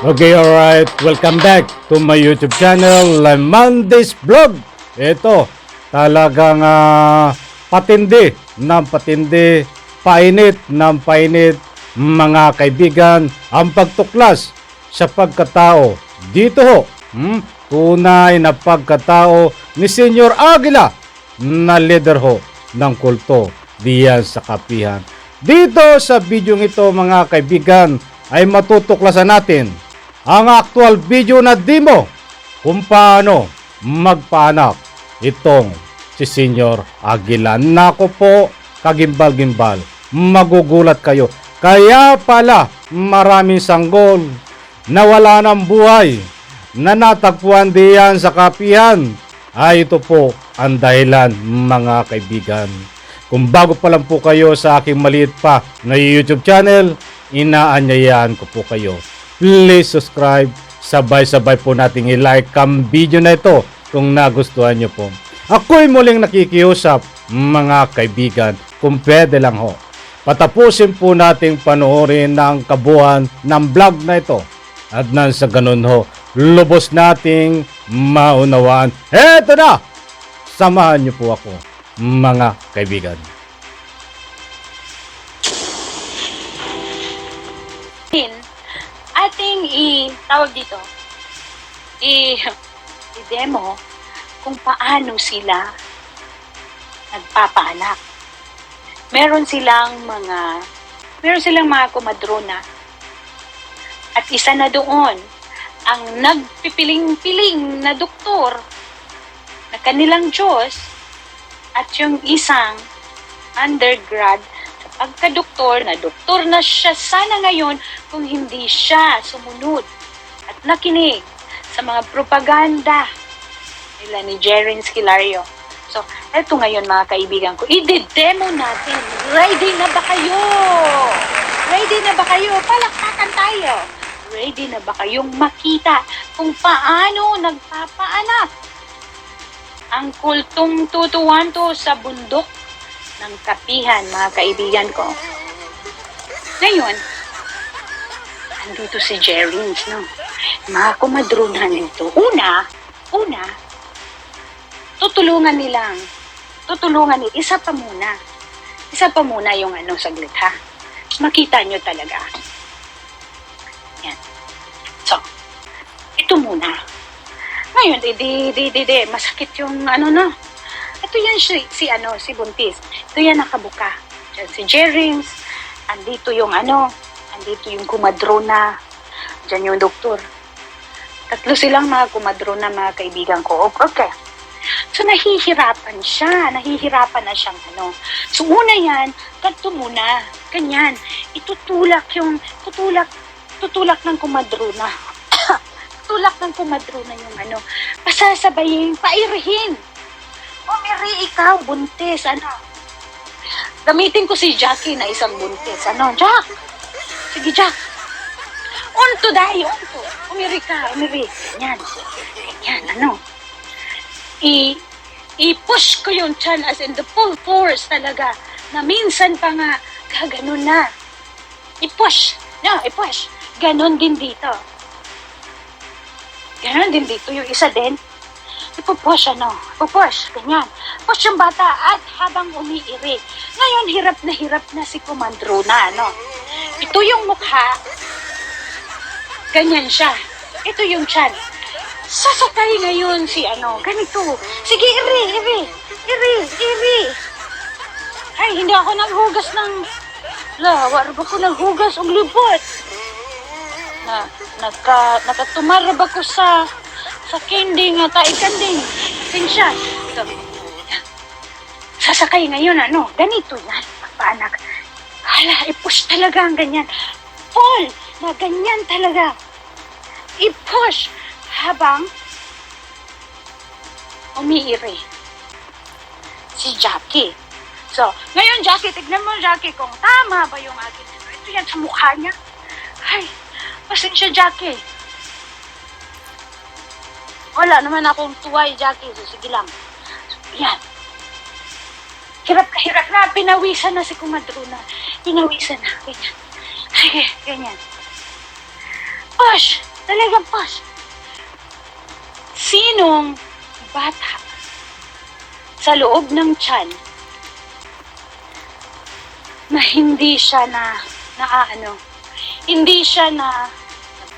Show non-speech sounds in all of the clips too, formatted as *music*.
Okay, alright. Welcome back to my YouTube channel, Lamandes Vlog. Ito, talagang ah, patindi ng patindi, painit ng painit, mga kaibigan, ang pagtuklas sa pagkatao. Dito ho, hmm, tunay na pagkatao ni Senyor Aguila na leader ho ng kulto diyan sa kapihan. Dito sa video ito mga kaibigan ay matutuklasan natin ang actual video na demo kung paano magpaanak itong si Senyor Aguila. Nako po, kagimbal-gimbal, magugulat kayo. Kaya pala maraming sanggol na wala ng buhay na natagpuan diyan sa kapihan ay ito po ang dahilan mga kaibigan. Kung bago pa lang po kayo sa aking maliit pa na YouTube channel, inaanyayahan ko po kayo. Please subscribe. Sabay-sabay po nating i-like ang video na ito kung nagustuhan nyo po. Ako'y muling nakikiusap mga kaibigan kung pwede lang ho. Patapusin po nating panoorin ang kabuuan ng vlog na ito. At nang sa ganun ho, lubos nating maunawaan. Eto na! Samahan niyo po ako, mga kaibigan. Ating i tawag dito i i-demo kung paano sila nagpapaanak. Meron silang mga meron silang mga kumadrona. At isa na doon ang nagpipiling-piling na doktor na kanilang Diyos at yung isang undergrad pagka-doktor na doktor na siya sana ngayon kung hindi siya sumunod at nakinig sa mga propaganda nila ni Jerin Skilario. So, eto ngayon mga kaibigan ko, i-demo natin. Ready na ba kayo? Ready na ba kayo? Palakpakan tayo. Ready na ba kayong makita kung paano nagpapaanak ang kultong tutuwan to sa bundok ng kapihan, mga kaibigan ko. Ngayon, andito si Jerins, no? Mga kumadrona nito. Una, una, tutulungan nilang, tutulungan nila, isa pa muna. Isa pa muna yung ano, saglit ha. Makita nyo talaga. Yan. So, ito muna. Ngayon, di, di, di, di, di, masakit yung ano na. Ito yan si, si ano, si Buntis. Ito yan nakabuka. Diyan si Jerings. Andito yung ano, andito yung kumadrona. Diyan yung doktor. Tatlo silang mga kumadrona, mga kaibigan ko. Okay. So, nahihirapan siya. Nahihirapan na siyang ano. So, una yan, ganito muna. Ganyan. Itutulak yung, tutulak, tutulak ng kumadrona. *coughs* tutulak ng kumadrona yung ano. Pasasabayin, pairihin. Umiri ikaw, buntis, ano. Gamitin ko si Jackie na isang buntis. Ano, Jack? Sige, Jack. Unto dahil, unto. Umiri ka, umiri. Ganyan. Ganyan, ano. I, i-push ko yung chan as in the full force talaga. Na minsan pa nga, gaganon na. I-push. No, i-push. Ganon din dito. Ganon din dito. Yung isa din, ipupush ano, ipupush, ganyan. Push yung bata at habang umiiri. Ngayon, hirap na hirap na si Kumandro na, ano. Ito yung mukha, ganyan siya. Ito yung chan. Sasakay ngayon si ano, ganito. Sige, iri, iri, iri, iri. Ay, hindi ako naghugas ng... La, wala ba ko naghugas og libot? Na, nagka, nakatumara ba ko sa sa candy nga tayo kanding. Sinsya. Ito. Sasakay ngayon, ano, ganito yan, pagpaanak. Hala, i-push talaga ang ganyan. Paul, na ganyan talaga. I-push habang umiiri si Jackie. So, ngayon, Jackie, tignan mo, Jackie, kung tama ba yung akin. Ito yan sa mukha niya. Ay, pasensya, Jackie. Wala naman akong tuway, Jackie. So, sige lang. Yan. Hirap na hirap na. Pinawisan na si Kumadrona. Pinawisan na. Ganyan. Ay, ganyan. Push! Talagang pas. Sinong bata sa loob ng tiyan na hindi siya na naaano, hindi siya na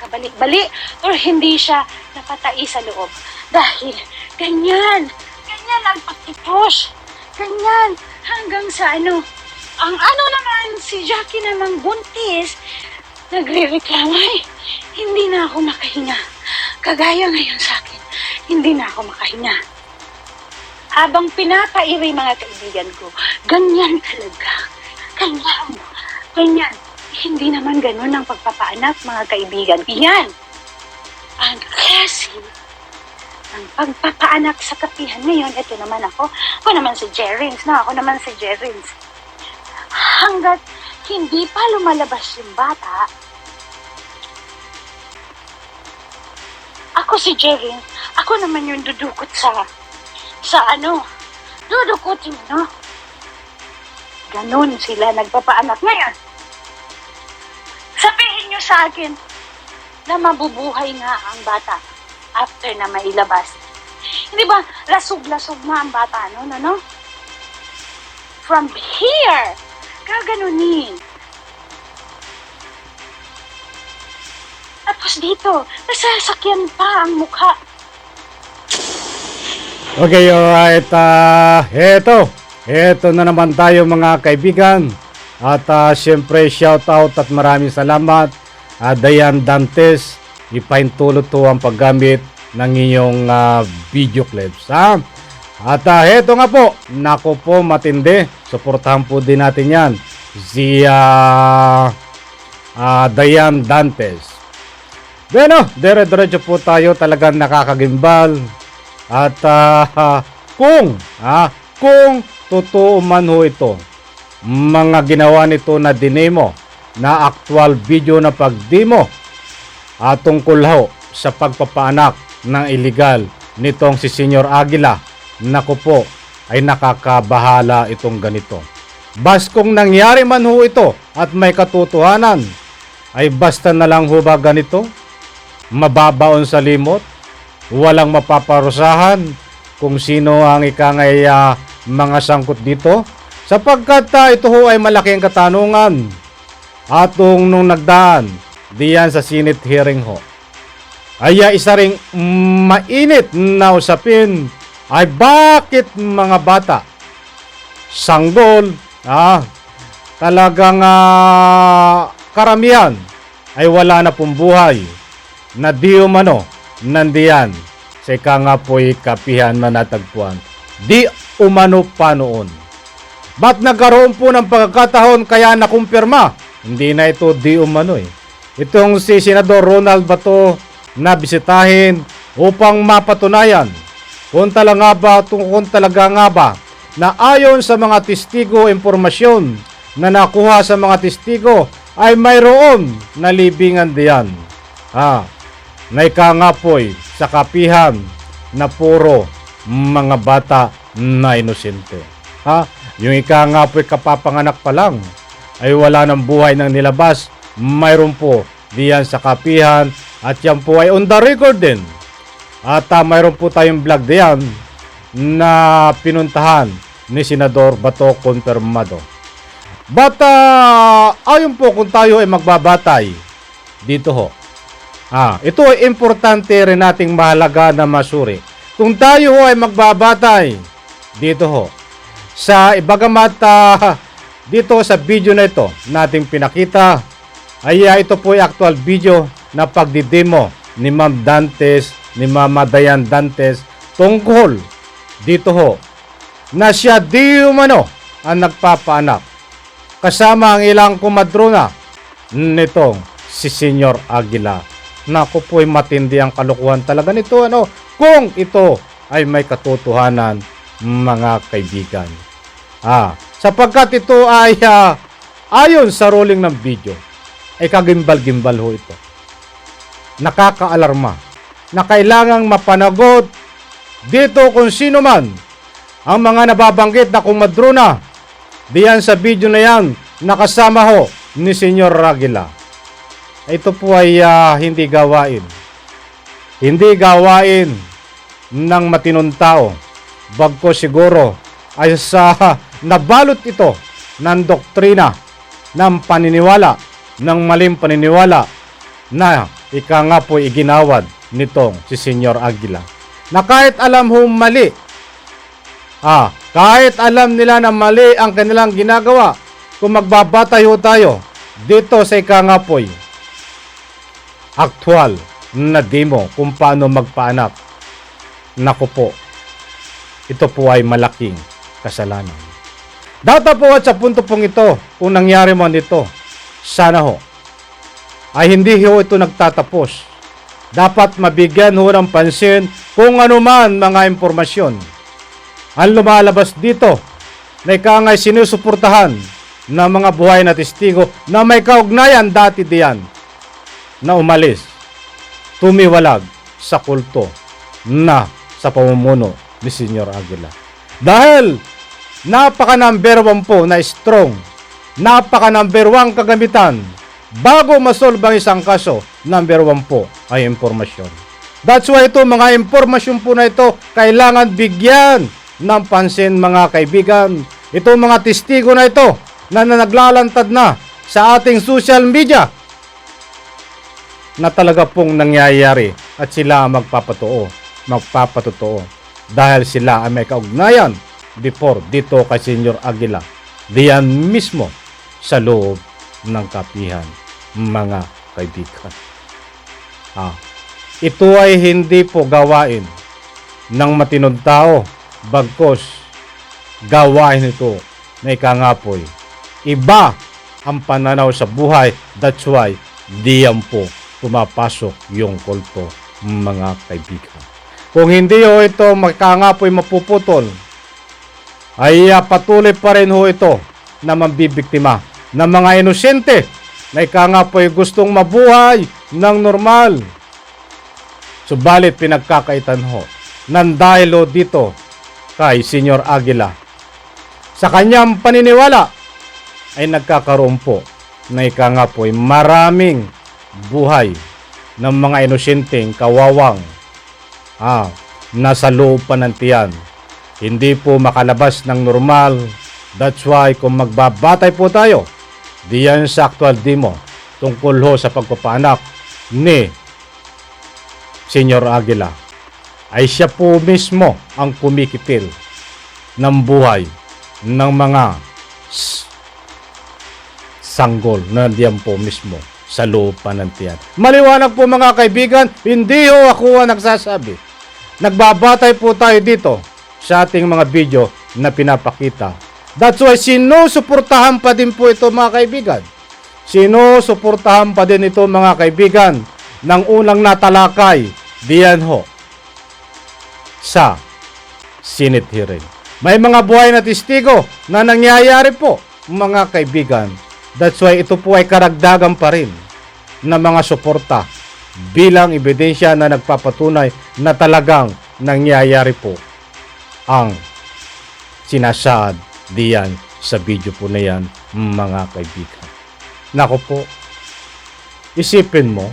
nagkabalik-balik or hindi siya napatai sa loob. Dahil ganyan, ganyan ang pagtipush. Ganyan, hanggang sa ano, ang ano naman, si Jackie namang buntis, nagre-reklamo, "Ay, hindi na ako makahinga. Kagaya ngayon sa akin, hindi na ako makahinga. Habang pinapairi mga kaibigan ko, ganyan talaga. Ganyan. Ganyan. Hindi naman ganun ang pagpapaanak, mga kaibigan. Yan. Ang klase ng pagpapaanak sa kapihan ngayon. Ito naman ako. Ako naman si Jerins. No? Ako naman si Jerins. Hanggat hindi pa lumalabas yung bata, ako si Jerins. Ako naman yung dudukot sa sa ano, dudukutin, no? Ganun sila nagpapaanak. Ngayon, sabihin nyo sa akin na mabubuhay nga ang bata after na mailabas. Hindi ba, lasog-lasog na ang bata, no? no, no? From here, gaganunin. Tapos dito, nasasakyan pa ang mukha. Okay, alright. Uh, eto. Eto na naman tayo mga kaibigan. At uh, syempre, shout out at maraming salamat. Uh, Dayan Dantes, ipaintulot to ang paggamit ng inyong uh, video clips. Ha? At uh, eto nga po, nako po matindi. Suportahan po din natin yan. Si uh, uh, Dayan Dantes. Bueno, dire-diretso po tayo talagang nakakagimbal. At ah, *laughs* kung, ah, kung totoo man ho ito, mga ginawa nito na dinemo na actual video na pagdemo at tungkol ho sa pagpapaanak ng illegal nitong si Senyor Aguila, naku po, ay nakakabahala itong ganito. Bas kung nangyari man ho ito at may katotohanan, ay basta na lang ho ba ganito? Mababaon sa limot? walang mapaparusahan kung sino ang ikangay mga sangkot dito sapagkat ah, ito ho ay malaking katanungan atong nung nagdaan diyan sa Senate hearing ho ay ah, isa ring mainit na usapin ay bakit mga bata sanggol ah, talagang ah, karamihan ay wala na pong buhay na di umano nandiyan sa ika nga po'y kapihan na natagpuan. Di umano pa noon. Ba't nagkaroon po ng pagkakataon kaya nakumpirma? Hindi na ito di umano eh. Itong si Senador Ronald Bato na bisitahin upang mapatunayan kung talaga ba, kung talaga nga ba na ayon sa mga testigo impormasyon na nakuha sa mga testigo ay mayroon na libingan diyan. Ah, na ikangapoy sa kapihan na puro mga bata na inosente. Ha? Yung ikangapoy kapapanganak pa lang ay wala ng buhay ng nilabas. Mayroon po diyan sa kapihan at yan po ay on the record din. At uh, mayroon po tayong vlog diyan na pinuntahan ni Senador Bato Confirmado. But uh, ayon po kung tayo ay magbabatay dito ho Ah, ito ay importante rin nating mahalaga na masuri. Kung tayo ho ay magbabatay dito ho sa ibagamat ah, dito sa video na ito nating pinakita ay ah, ito po ay actual video na pagdidemo ni Ma'am Dantes ni Mama Dayan Dantes tungkol dito ho na siya di umano ang nagpapaanak kasama ang ilang kumadrona nitong si Senyor Aguila. Nako po ay matindi ang kalukuhan talaga nito ano kung ito ay may katotohanan mga kaibigan. Ah, sapagkat ito ay ah, ayon sa rolling ng video ay kagimbal-gimbal ho ito. Nakakaalarma na kailangang mapanagot dito kung sino man ang mga nababanggit na kumadrona diyan sa video na yan nakasama ho ni Senyor Ragila ito po ay ah, hindi gawain hindi gawain ng matinong tao. Bagko siguro ay sa nabalot ito ng doktrina, ng paniniwala, ng maling paniniwala na ika nga po iginawad nitong si Senyor Aguila. Na kahit alam ho mali, ah, kahit alam nila na mali ang kanilang ginagawa, kung magbabatay ho tayo dito sa ika nga po'y aktual na demo kung paano magpaanak. Naku po, ito po ay malaking kasalanan. Data po at sa punto pong ito, kung nangyari man ito, sana ho, ay hindi ho ito nagtatapos. Dapat mabigyan ho ng pansin kung ano man mga impormasyon. Ang lumalabas dito na ikangay sinusuportahan ng mga buhay na testigo na may kaugnayan dati diyan na umalis, tumiwalag sa kulto na sa pamumuno ni Senyor Aguila. Dahil napaka number one po na strong, napaka number one kagamitan bago masolve ang isang kaso, number one po ay impormasyon. That's why ito, mga impormasyon po na ito, kailangan bigyan ng pansin mga kaibigan. Ito mga testigo na ito na, na naglalantad na sa ating social media na talaga pong nangyayari at sila magpapatoo, magpapatotoo dahil sila ay may kaugnayan before dito kay Senyor Aguila diyan mismo sa loob ng kapihan mga kaibigan. Ah, ito ay hindi po gawain ng matinong tao bagkos gawain ito na ikangapoy. Iba ang pananaw sa buhay that's why diyan po pumapasok yung kulto mga kaibigan. Kung hindi ho ito magkangapoy mapuputol, ay ah, patuloy pa rin ho ito na mambibiktima ng mga inosente na ikangapoy gustong mabuhay ng normal. Subalit pinagkakaitan ho ng dahil dito kay Senyor Aguila. Sa kanyang paniniwala ay nagkakaroon po na ikangapoy maraming buhay ng mga inosenteng kawawang ah, nasa loob pa ng tiyan. Hindi po makalabas ng normal. That's why kung magbabatay po tayo, diyan sa actual demo tungkol ho sa pagpapanak ni Senyor Aguila ay siya po mismo ang kumikitil ng buhay ng mga sanggol na diyan po mismo sa loob pa ng tiyan. Maliwanag po mga kaibigan, hindi ho ako ang nagsasabi. Nagbabatay po tayo dito sa ating mga video na pinapakita. That's why sinusuportahan pa din po ito mga kaibigan. Sinusuportahan pa din ito mga kaibigan ng unang natalakay diyan ho sa Senate hearing. May mga buhay na testigo na nangyayari po mga kaibigan. That's why ito po ay karagdagan pa rin na mga suporta bilang ebidensya na nagpapatunay na talagang nangyayari po ang sinasaad diyan sa video po na yan mga kaibigan. Nako po, isipin mo,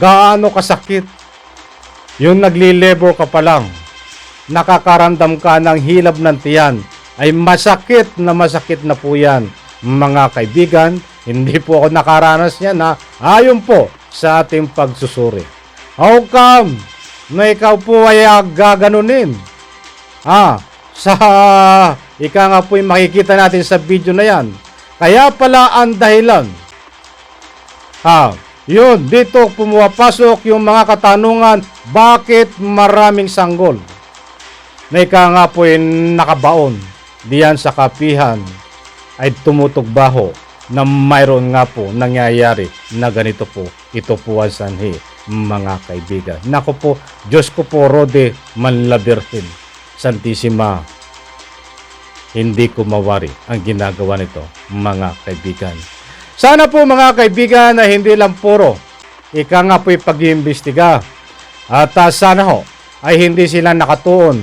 gaano kasakit yung nagli-labor ka pa lang, nakakaramdam ka ng hilab ng tiyan, ay masakit na masakit na po yan mga kaibigan. Hindi po ako nakaranas yan ha. Ayon po sa ating pagsusuri. How come na ikaw po ay gaganunin? Ah, sa ika nga po yung makikita natin sa video na yan. Kaya pala ang dahilan. Ah, yun, dito pumapasok yung mga katanungan, bakit maraming sanggol? Na ika nga po yung nakabaon diyan sa kapihan ay tumutugbaho na mayroon nga po nangyayari na ganito po. Ito po ang sanhi, mga kaibigan. Nako po, Diyos ko po, Rode, Manlabirhin, Santissima, hindi ko mawari ang ginagawa nito, mga kaibigan. Sana po mga kaibigan na hindi lang puro ika nga po'y pag-iimbestiga. At ah, sana ho ay hindi sila nakatuon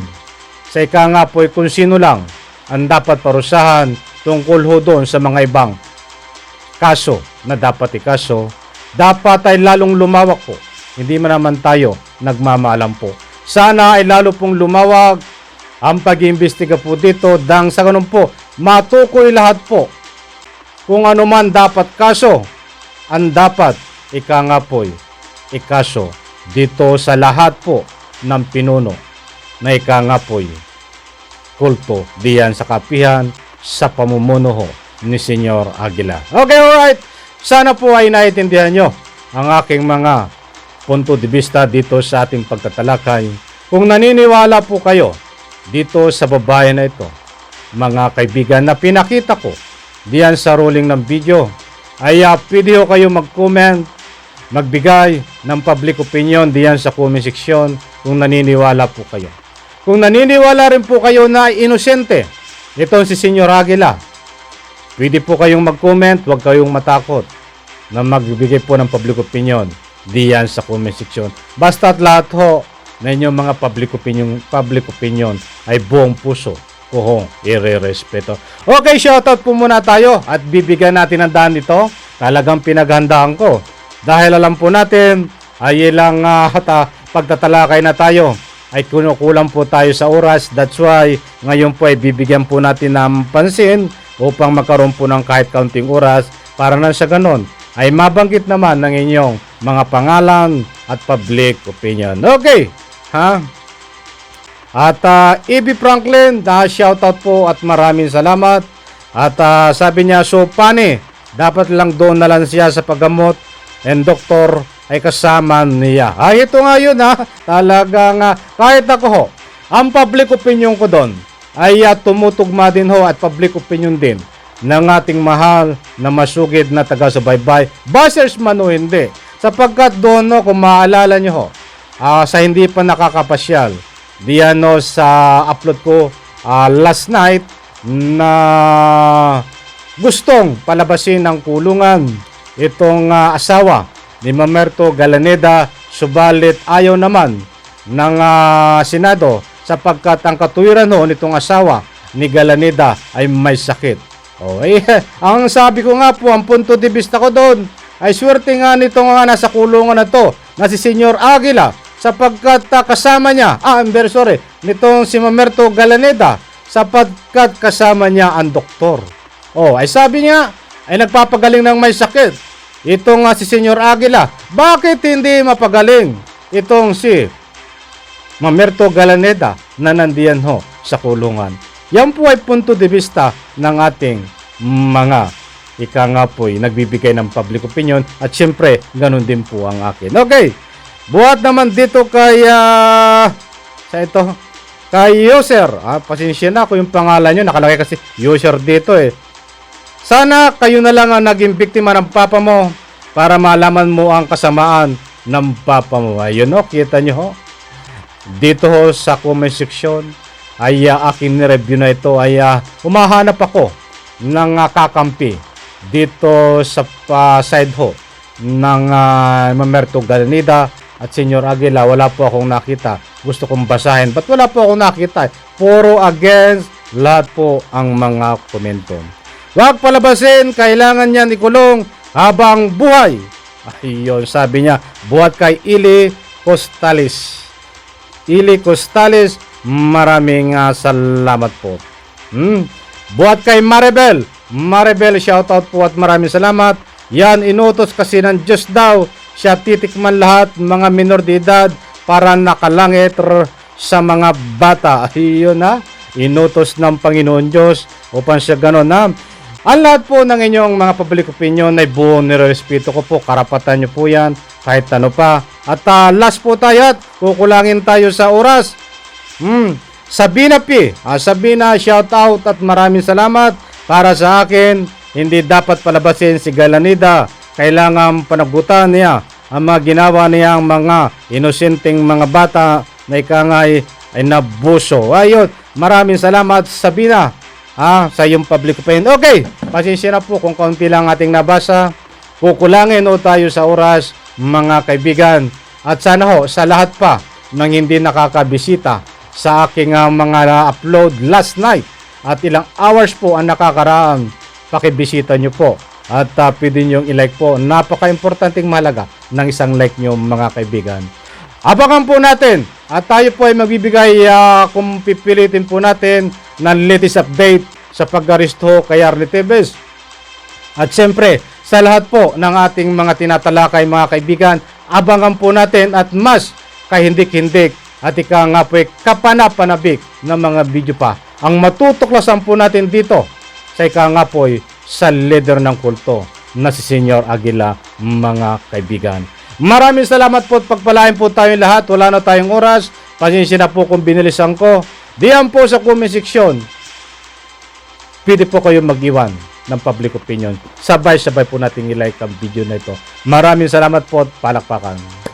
sa ika nga po'y kung sino lang ang dapat parusahan tungkol ho doon sa mga ibang kaso na dapat ikaso. Dapat ay lalong lumawak po. Hindi man naman tayo nagmamalam po. Sana ay lalo pong lumawag ang pag-iimbestiga po dito dang sa ganun po matukoy lahat po kung ano man dapat kaso ang dapat ika nga po'y ikaso dito sa lahat po ng pinuno na ika nga po'y kulto diyan sa kapihan sa pamumuno ho ni Senyor Aguila. Okay, alright. Sana po ay naiintindihan nyo ang aking mga punto de vista dito sa ating pagtatalakay. Kung naniniwala po kayo dito sa babae na ito, mga kaibigan na pinakita ko diyan sa rolling ng video, ay uh, pwede ho kayo mag-comment, magbigay ng public opinion diyan sa comment section kung naniniwala po kayo. Kung naniniwala rin po kayo na inosente, ito si Senyor Aguila, pwede po kayong mag-comment, huwag kayong matakot na magbibigay po ng public opinion diyan sa comment section. Basta't lahat ho na inyong mga public opinion, public opinion ay buong puso ko ho ire-respeto. Okay, shoutout po muna tayo at bibigyan natin ng daan ito. Talagang pinaghandaan ko. Dahil alam po natin ay ilang ah, *laughs* hata, pagtatalakay na tayo ay kunukulang po tayo sa oras. That's why ngayon po ay bibigyan po natin ng pansin upang magkaroon po ng kahit kaunting oras para na sa ganon ay mabanggit naman ng inyong mga pangalan at public opinion. Okay, ha? At uh, E.B. Franklin, na shoutout po at maraming salamat. At ah, sabi niya, so pane, dapat lang doon na lang siya sa paggamot and doktor ay kasama niya. Ay, ito nga yun ha. Talagang ah, kahit ako ho, ang public opinion ko doon ay ah, tumutugma din ho at public opinion din ng ating mahal na masugid na taga-subaybay. Bashers man o hindi. Sapagkat doon no, kung maalala nyo ho, ah, sa hindi pa nakakapasyal, diyan no, sa upload ko ah, last night na gustong palabasin ng kulungan itong ah, asawa ni Mamerto Galaneda subalit ayaw naman ng ah, Senado sapagkat ang katuwiran ho nitong asawa ni Galaneda ay may sakit. Oh, *laughs* eh, ang sabi ko nga po, ang punto de vista ko doon, ay swerte nga nito nga nasa kulungan na to, na si Senyor Aguila, sapagkat ah, kasama niya, ah, I'm very sorry, nitong si Mamerto Galaneda, sapagkat kasama niya ang doktor. Oh, ay sabi niya, ay nagpapagaling ng may sakit. Itong nga si Senyor Aguila, bakit hindi mapagaling itong si Mamerto Galaneda na nandiyan ho sa kulungan. Yan po ay punto de vista ng ating mga ika nga po'y nagbibigay ng public opinion at syempre ganun din po ang akin. Okay, buhat naman dito kay ah, sa ito kay user. Ah, pasensya na ako yung pangalan nyo. Nakalagay kasi user dito eh. Sana kayo na lang ang naging biktima ng papa mo para malaman mo ang kasamaan ng papa mo. Ayun o, kita nyo ho. Dito ho sa comment section ay uh, aking review na ito ay uh, humahanap ako ng uh, kakampi dito sa pa side ho ng uh, Mamerto Galanida at Senyor Aguila wala po akong nakita gusto kong basahin but wala po akong nakita puro against lahat po ang mga komento Huwag palabasin, kailangan niyan ikulong habang buhay. Ayun, sabi niya, buhat kay Ili Costales. Ili Costales, maraming ah, salamat po. Hmm. Buhat kay Maribel. Maribel, shoutout po at maraming salamat. Yan, inutos kasi ng Diyos daw. Siya titikman lahat mga minor de edad para nakalangit sa mga bata. Ayun na, inutos ng Panginoon Diyos upang siya ganon na. Ang lahat po ng inyong mga public opinion ay buong nirespeto ko po. Karapatan nyo po yan kahit ano pa. At ah, last po tayo at kukulangin tayo sa oras. Hmm. Sabina P. Ah, Sabina, shout out at maraming salamat para sa akin. Hindi dapat palabasin si Galanida. Kailangan panagutan niya ang mga ginawa niyang mga inosenteng mga bata na ikangay ay nabuso. Ayun, maraming salamat Sabina ah, sa iyong public opinion. Okay, pasensya na po kung kaunti lang ating nabasa. Kukulangin o tayo sa oras, mga kaibigan. At sana ho, sa lahat pa ng hindi nakakabisita sa aking ah, mga upload last night at ilang hours po ang nakakaraan, pakibisita nyo po. At uh, pwede nyo i-like po. Napaka-importanting mahalaga ng isang like nyo mga kaibigan. Abangan po natin at tayo po ay magbibigay ah, kung pipilitin po natin ng latest update sa pag-aristo kay Arlie Tevez. At siyempre, sa lahat po ng ating mga tinatalakay mga kaibigan, abangan po natin at mas kahindik-hindik at ika nga po ay kapanapanabik ng mga video pa. Ang matutuklasan po natin dito sa ika nga po sa leader ng kulto na si Senyor Aguila mga kaibigan. Maraming salamat po at pagpalain po tayong lahat. Wala na tayong oras. Pasensya na po kung binilisan ko. Diyan po sa comment section pwede po kayo mag-iwan ng public opinion. Sabay-sabay po natin i-like ang video na ito. Maraming salamat po at palakpakan.